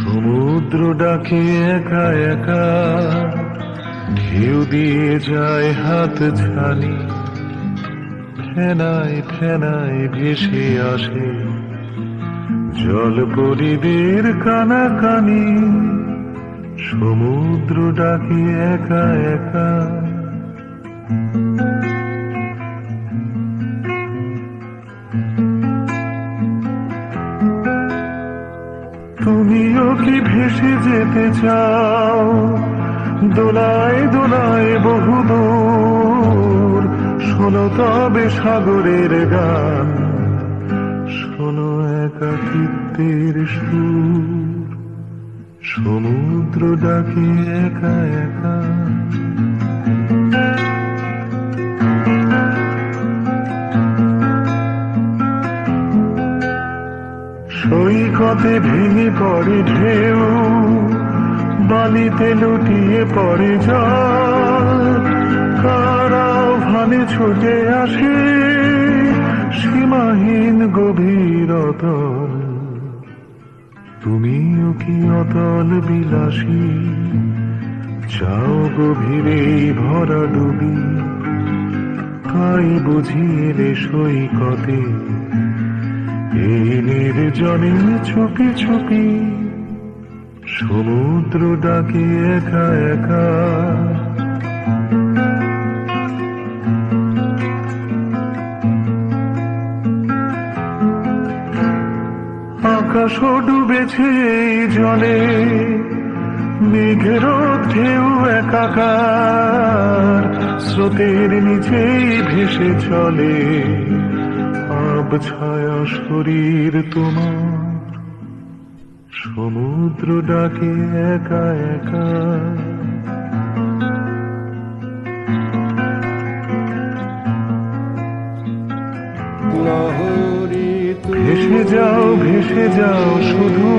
সমুদ্র ডাকে একা একা, ঢেউ দিয়ে যায় হাত ছানি, ফেনায় ফেনায় ভেসে আসে জল পরিদের কানাকানি। সমুদ্র ডাকে একা একা তুমিও কি ভেসে যেতে চাও? দোলায় দোলায় বহুদূর শোনো তবে সাগরের গান। শোনো একাকিত্বের সুর। সমুদ্র ডাকে একা একা। সৈকতে ভেঙে পড়ে ঢেউ, বালিতে লুটিয়ে পড়ে জল। কারাও ভানে ছুটে আসে সীমাহীন গভীর অতল। তুমিও কি অতল বিলাসী? চাও গভীরে ভরা ডুবি। তাই বুঝিয়ে সৈকতে এই নির্জনে ছুপি ছুপি সমুদ্র ডাকে একা একা। আকাশও ডুবেছে এই জলে, মেঘের ঢেউ একাকার। স্রোতের নিচেই ভেসে চলে আব ছায়া শরীর তোমার সমুদ্র ডাকে একা একা। লহরী ভেসে যাও ভেসে যাও শুধু